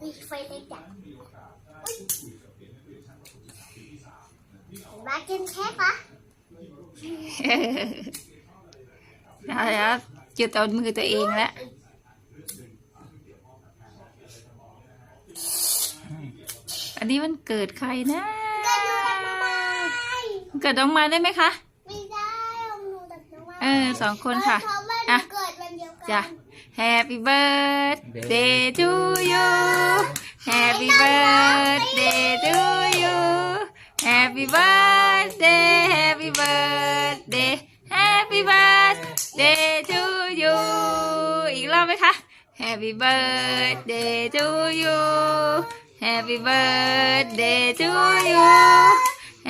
มีไฟเล็กจังอุ๊ยมากินเค้กปะเอาแล้วจุดเอามือตัวเองแล้วอันนี้มันเกิดใครนะก็ดูทำไมมันเกิดน้องไม้ได้ไหมคะ ไม่ได้เอาหนูตัดน้ำมันเออสองคนค่ะเพราะว่าหนูอะ จ้ะ Happy birthday to you Happy birthday to you Happy birthday Happy birthday Happy birthday to you อีกรอบไหมคะ Happy birthday to you Happy birthday to you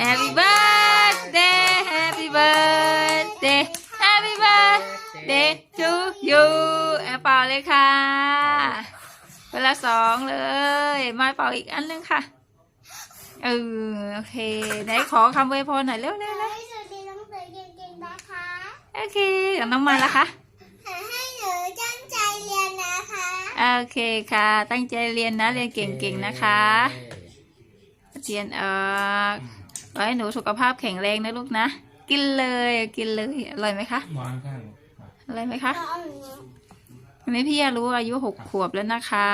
Happy birthday Happy birthday Happy birthday To you อะเป่าเลยค่ะเวลาสองเลย มาเป่าอีกอันหนึงค่ะ เออโอเค ไหนขอคำอวยพรหน่อยเร็วๆขอเลยให้หนูเรียนหนังสือเก่งๆนะคะโอเคกับน้องมาละคะขอให้หนูตั้งใจเรียนนะคะโอเคค่ะ ตั้งใจเรียนนะเรียนเก่งๆนะคะเรียนเออขอให้หนูสุขภาพแข็งแรงนะลูกนะ กินเลยกินเลยอร่อยไหมคะวางข้าง อร่อยไหมคะก็เอาหนูวันนี้พี่ยารู้อายุหกขวบแล้วนะคะ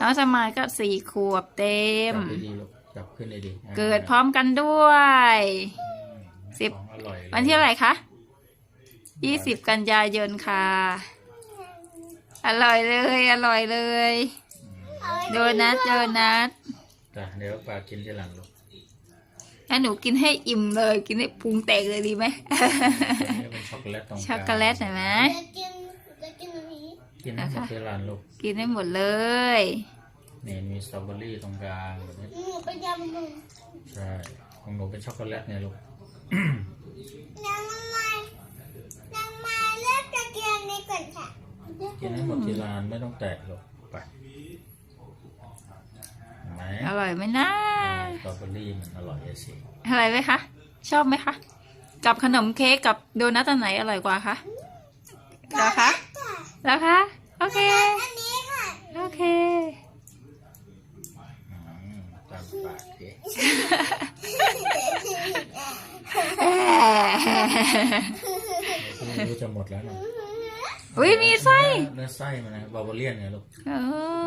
น้องสมายก็สี่ขวบเต็ม จับดีๆลูกจับขึ้นดีๆเกิดพร้อมกันด้วยสิบของอร่อยวันที่เท่าไหร่คะยี่สิบกันยายนค่ะ อร่อยเลย อร่อยเลยเอาไว้โดนัทโดนัทจ้ะเดี๋ยวปลากินที่หลังลูก ถ้าหนูกินให้อิ่มเลย กินให้พุงแตกเลยดีไหมนี่เป็นช็อกโกแลตตรงกลางช็อกโกแลตเห็นไหมจะกินจะกินอันนี้กินให้หมดที่ร้านลูกกินให้หมดเลยนี่มีสตรอเบอรี่ตรงกลางแบบนี้หนูไปยำหนูใช่ของหนูเป็นช็อกโกแลตเนี่ยลูกนางมาน้างมาเลือกจะกินอันนี้ก่อนค่ะกินให้หมดที่ร้านไม่ต้องแตะลูกไปเห็นไหมอร่อยไหมนะสต รอเบอรี่มันอร่อยสิอร่อยไหมคะ ชอบไหมคะ กับขนมเค้กกับโดนัทอันไหนอร่อยกว่าคะแล้วคะค่ะแล้วคะ โอเค อันนี้ค่ะ โอเคอืมตามปากสิไม่รู้จะหมดแล้วนะอุ้ยมีไส้เนื้อไส้มันนะบาร์เบเลียนไงลูก เอ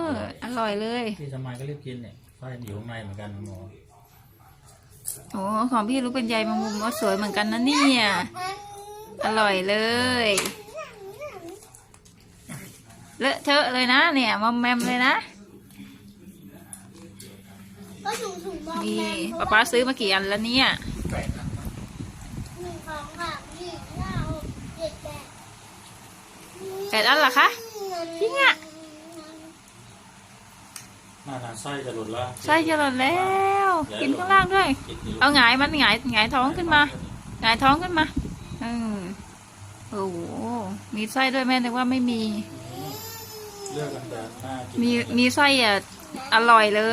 อ อร่อยเลยพี่สมัยก็รีบกินเนี่ยไส้อยู่ข้างในเหมือนกันหมอ โอ้ของพี่รู้เป็นใยแมงมุมว่าสวยเหมือนกันนะเนี่ย อร่อยเลย เลอะเทอะเลยนะเนี่ยมอมแมมเลยนะก็ถุงถุงบอลนี่แมป๊าป๊าซื้อมากี่อันแล้วเนี่ยแปลกนะหนึ่งสองสามสี่ห้าหกเจ็ดแปดแปดอันเหรอคะจริงอะหน้าทานไส้จะหลุดแล้วไส้จะหล่นแล้ว กินข้างล่างด้วยกินดิเอาหงายมันหงายหงายท้องขึ้นมาหงายท้องขึ้นมาอืมโอ้โหมีไส้ด้วยแม่นึกว่าไม่มีเลือกกันแบบหน้ากินมีมีไส้อะอร่อยเล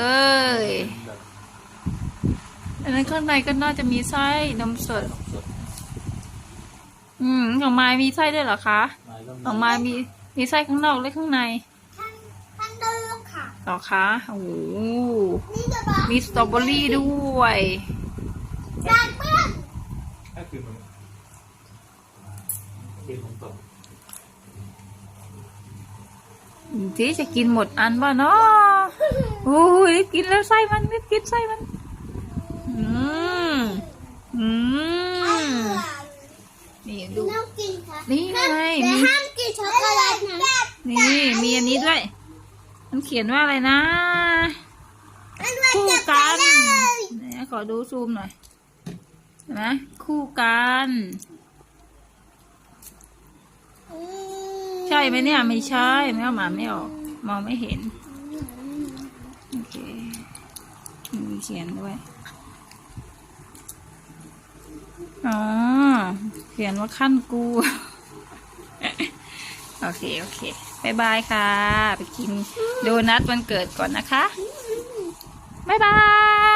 ยแบบอันนั้นข้างในก็น่าจะมีไส้นมสดสดอืมของไม้มีไส้ด้วยเหรอคะไม้ก็ของไม้มีมีไส้ข้างนอกและข้างใน ท่านท่านดูค่ะ เหรอคะโอ้โหนี่จะบอกมีสตรอเบอรี่ด้วยจานเปื้อนก็คือมันกินของตกที่จะกินหมดอันป่ะเนาะโอ้ยกินแล้วไส้มันไม่กินไส้มัน อืมอืมนี่ดู ไม่ต้องกินค่ะ นี่ไง แต่ มี ห้ามกินช็อกโกแลตนะ นี่มีอันนี้ด้วย มันเขียนว่าอะไรนะคู่กันเลยไหนขอดูซูมหน่อยเห็นไหมคู่กันใช่ไหมเนี่ยไม่ใช่ไม่เอาหมาไม่ออกมองไม่เห็นโอเคมีเขียนด้วยอ๋อเขียนว่าขั้นกู โอเค โอเคบายบายค่ะ ไปกินโดนัทวันเกิดก่อนนะคะบายบาย